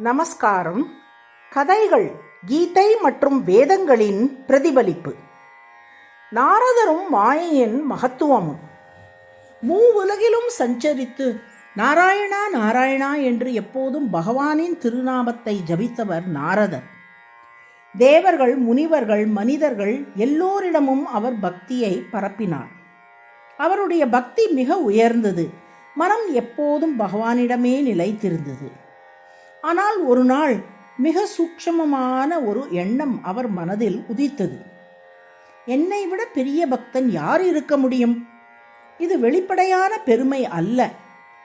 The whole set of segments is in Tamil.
நமஸ்காரம். கதைகள் கீதை மற்றும் வேதங்களின் பிரதிபலிப்பு. நாரதரும் மாயையின் மகத்துவமும். மூவுலகிலும் சஞ்சரித்து நாராயணா நாராயணா என்று எப்போதும் பகவானின் திருநாமத்தை ஜபித்தவர் நாரதர். தேவர்கள் முனிவர்கள் மனிதர்கள் எல்லோரிடமும் அவர் பக்தியை பரப்பினார். அவருடைய பக்தி மிக உயர்ந்தது. மனம் எப்போதும் பகவானிடமே நிலைத்திருந்தது. ஆனால் ஒரு நாள் மிக சூக்ஷமமான ஒரு எண்ணம் அவர் மனதில் உதித்தது. என்னை விட பெரிய பக்தன் யார் இருக்க முடியும்? இது வெளிப்படையான பெருமை அல்ல.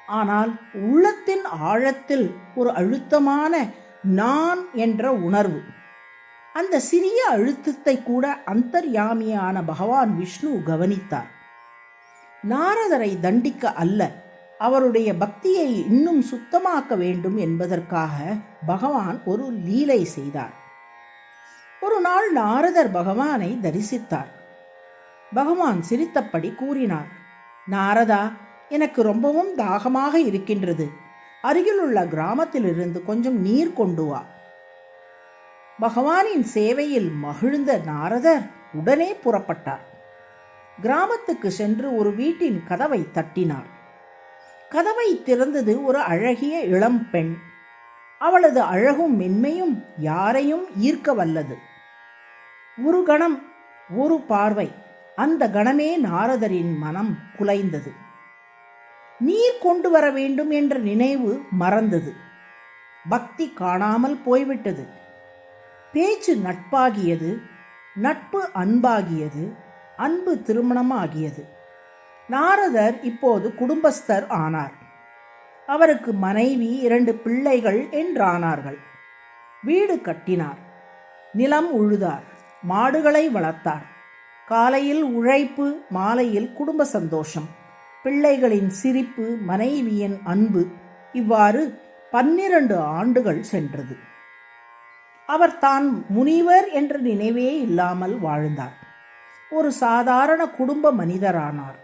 ஆனால் உள்ளத்தின் ஆழத்தில் ஒரு அழுத்தமான நான் என்ற உணர்வு. அந்த சிறிய அழுத்தத்தை கூட அந்தர்யாமியான பகவான் விஷ்ணு கவனித்தார். நாரதரை தண்டிக்க அல்ல. அவருடைய பக்தியை இன்னும் சுத்தமாக்க வேண்டும் என்பதற்காக பகவான் ஒரு லீலை செய்தார். ஒரு நாள் நாரதர் பகவானை தரிசித்தார். பகவான் சிரித்தபடி கூறினார் நாரதா எனக்கு ரொம்பவும் தாகமாக இருக்கின்றது. அருகிலுள்ள கிராமத்திலிருந்து கொஞ்சம் நீர் கொண்டு வா. பகவானின் சேவையில் மகிழ்ந்த நாரதர் உடனே புறப்பட்டார். கிராமத்துக்கு சென்று ஒரு வீட்டின் கதவை தட்டினார். கதவை திறந்தது ஒரு அழகிய இளம் பெண். அவளது அழகும் மென்மையும் யாரையும் ஈர்க்க வல்லது. ஒரு கணம் ஒரு பார்வை அந்த கணமே நாரதரின் மனம் குலைந்தது. நீர் கொண்டு வர வேண்டும் என்ற நினைவு மறந்தது. பக்தி காணாமல் போய்விட்டது. பேச்சு நட்பாகியது நட்பு அன்பாகியது அன்பு திருமணமாகியது. நாரதர் இப்போது குடும்பஸ்தர் ஆனார். அவருக்கு மனைவி இரண்டு பிள்ளைகள் என்றானார்கள். வீடு கட்டினார். நிலம் உழுதார். மாடுகளை வளர்த்தார். காலையில் உழைப்பு மாலையில் குடும்ப சந்தோஷம். பிள்ளைகளின் சிரிப்பு மனைவியின் அன்பு இவ்வாறு பன்னிரண்டு ஆண்டுகள் சென்றது. அவர் தான் முனிவர் என்ற நினைவே இல்லாமல் வாழ்ந்தார். ஒரு சாதாரண குடும்ப மனிதரானார்.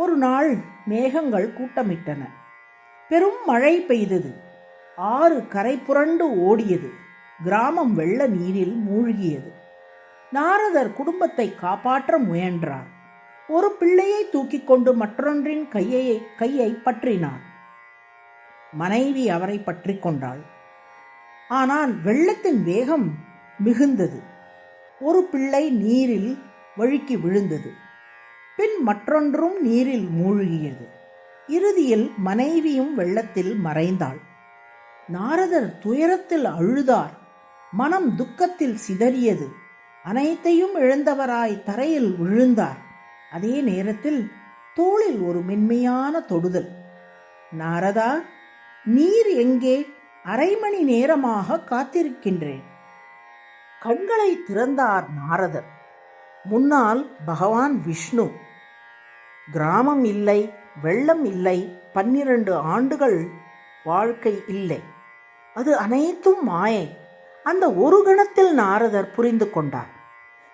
ஒரு நாள் மேகங்கள் கூட்டமிட்டன. பெரும் மழை பெய்தது. ஆறு கரை புரண்டு ஓடியது. கிராமம் வெள்ள நீரில் மூழ்கியது. நாரதர் குடும்பத்தை காப்பாற்ற முயன்றார். ஒரு பிள்ளையை தூக்கிக் கொண்டு மற்றொன்றின் கையை கையை பற்றினார் மனைவி அவரை பற்றி கொண்டாள். ஆனால் வெள்ளத்தின் வேகம் மிகுந்தது. ஒரு பிள்ளை நீரில் வழுக்கி விழுந்தது. பின் மற்றொன்றும் நீரில் மூழ்கியது. இறுதியில் மனைவியும் வெள்ளத்தில் மறைந்தாள். நாரதர் துயரத்தில் அழுதார். மனம் துக்கத்தில் சிதறியது. அனைத்தையும் இழந்தவராய் தரையில் விழுந்தார். அதே நேரத்தில் தோளில் ஒரு மென்மையான தொடுதல். நாரதா நீர் எங்கே? அரை மணி நேரமாக காத்திருக்கின்றேன். கண்களை திறந்தார் நாரதர். முன்னால் பகவான் விஷ்ணு. கிராமம் இல்லை வெள்ளம் இல்லை பன்னிரண்டு ஆண்டுகள் வாழ்க்கை இல்லை. அது அனைத்தும் மாயை. அந்த ஒரு கணத்தில் நாரதர் புரிந்து கொண்டார்.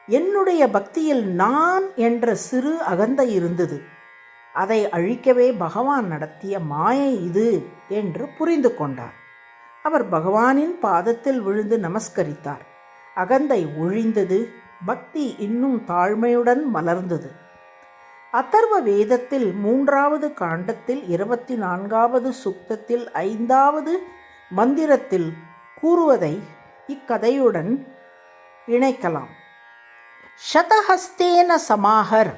என்னுடைய பக்தியில் நான் என்ற சிறு அகந்தை இருந்தது. அதை அழிக்கவே பகவான் நடத்திய மாயை இது என்று புரிந்து கொண்டார். அவர் பகவானின் பாதத்தில் விழுந்து நமஸ்கரித்தார். அகந்தை ஒழிந்தது பக்தி இன்னும் தாழ்மையுடன் மலர்ந்தது. அதர்வ வேதத்தில் மூன்றாவது காண்டத்தில் இருபத்தி நான்காவது சுக்தத்தில் ஐந்தாவது மந்திரத்தில் கூறுவதை இக்கதையுடன் இணைக்கலாம். சதஹஸ்தேன சமாகர்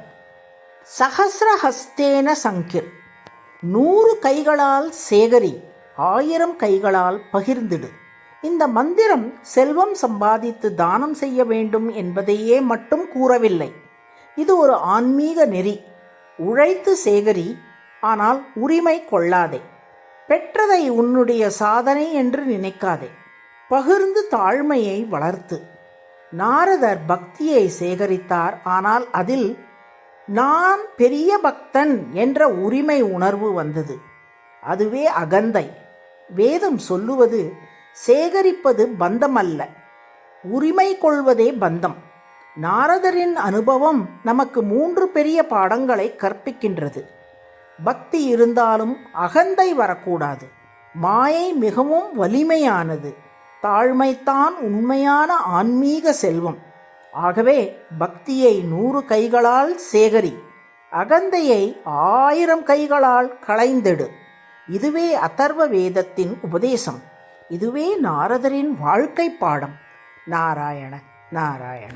சஹசிரஹஸ்தேன சங்கிர் நூறு கைகளால் சேகரி ஆயிரம் கைகளால் பகிர்ந்திடு. இந்த மந்திரம் செல்வம் சம்பாதித்து தானம் செய்ய வேண்டும் என்பதையே மட்டும் கூறவில்லை. இது ஒரு ஆன்மீக நெறி. உழைத்து சேகரி ஆனால் உரிமை கொள்ளாதே. பெற்றதை உன்னுடைய சாதனை என்று நினைக்காதே. பகிர்ந்து தாழ்மையை வளர்த்து. நாரதர் பக்தியை சேகரித்தார் ஆனால் அதில் நான் பெரிய பக்தன் என்ற உரிமை உணர்வு வந்தது. அதுவே அகந்தை. வேதம் சொல்லுவது சேகரிப்பது பந்தம் அல்ல உரிமை கொள்வதே பந்தம். நாரதரின் அனுபவம் நமக்கு மூன்று பெரிய பாடங்களை கற்பிக்கின்றது. பக்தி இருந்தாலும் அகந்தை வரக்கூடாது. மாயை மிகவும் வலிமையானது. தாழ்மைத்தான் உண்மையான ஆன்மீக செல்வம். ஆகவே பக்தியை நூறு கைகளால் சேகரி அகந்தையை ஆயிரம் கைகளால் களைந்திடு. இதுவே அதர்வ வேதத்தின் உபதேசம். இதுவே நாரதரின் வாழ்க்கை பாடம். நாராயண நாராயண.